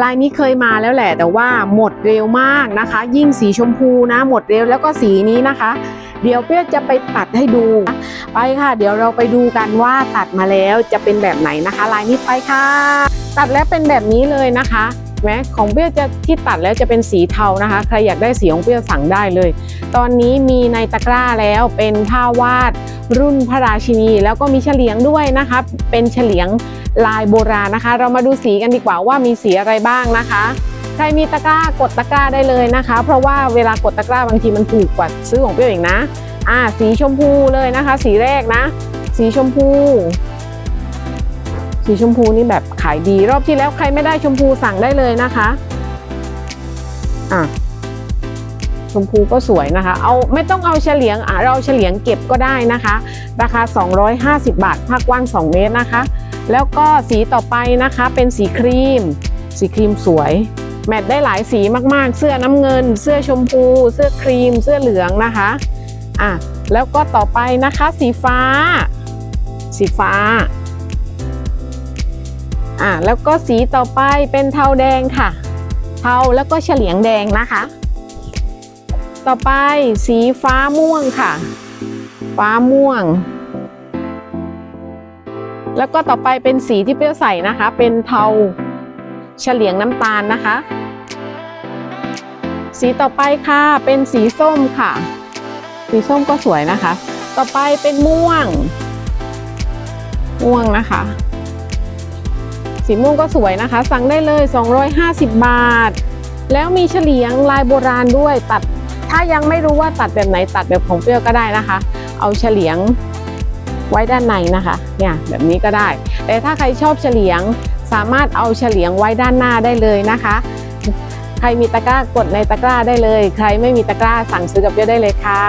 ลายนี้เคยมาแล้วแหละแต่ว่าหมดเร็วมากนะคะ ยิ่งสีชมพูนะ หมดเร็วแล้วก็สีนี้นะคะ เดี๋ยวเปี้ยจะไปตัดให้ดู ไปค่ะ เดี๋ยวเราไปดูกันว่าตัดมาแล้วจะเป็นแบบไหนนะคะ ลายนี้ไปค่ะ ตัดแล้วเป็นแบบนี้เลยนะคะแม้ของเปี้ยจะที่ตัดแล้วจะเป็นสีเทานะคะ ใครอยากได้สีของเปี้ยสั่งได้เลย ตอนนี้มีในตะกร้าแล้วเป็นผ้าวาด รุ่นพระราชินี แล้วก็มีเฉลียงด้วยนะคะ เป็นเฉลียงลายโบราณนะคะ เรามาดูสีกันดีกว่าว่ามีสีอะไรบ้างนะคะใครมีตะกร้ากดตะกร้าได้เลยนะคะ เพราะว่าเวลากดตะกร้าบางทีมันถูกกว่าซื้อของเปี้ยเองนะอ่าสีชมพูเลยนะคะ สีแรกนะ สีชมพู สีชมพูนี่แบบขายดี รอบที่แล้วใครไม่ได้ชมพูสั่งได้เลยนะคะอะ ชมพูก็สวยนะคะ เอาไม่ต้องเอาเฉลียงอะเราเอาเฉลียงเก็บก็ได้นะคะ ราคา 250 บาทผ้ากว้าง 2 เมตรนะคะ แล้วก็สีต่อไปนะคะเป็นสีครีม สีครีมสวยแมทได้หลายสีมากๆ เสื้อน้ำเงิน เสื้อชมพู เสื้อครีม เสื้อเหลืองนะคะอะแล้วก็ต่อไปนะคะสีฟ้า สีฟ้าอะแล้วก็สีต่อไปเป็นเทาแดงค่ะ เทาแล้วก็เฉลียงแดงนะคะ ต่อไปสีฟ้าม่วงค่ะ ฟ้าม่วง แล้วก็ต่อไปเป็นสีที่เปรี้ยวใส่นะคะ เป็นเทาเฉลียงน้ำตาลนะคะ สีต่อไปค่ะเป็นสีส้มค่ะ สีส้มก็สวยนะคะ ต่อไปเป็นม่วง ม่วงนะคะ สีม่วงก็สวยนะคะ สั่งได้เลย 250 บาทแล้วมีเฉลียงลายโบราณด้วยตัด ถ้ายังไม่รู้ว่าตัดแบบไหนตัดแบบของเปรี้ยวก็ได้นะคะ เอาเฉลียงไว้ด้านในนะคะเนี่ยแบบนี้ก็ได้ แต่ถ้าใครชอบเฉลียงสามารถเอาเฉลียงไว้ด้านหน้าได้เลยนะคะ ใครมีตะกร้ากดในตะกร้าได้เลย ใครไม่มีตะกร้าสั่งซื้อกับเปรี้ยวได้เลยค่ะ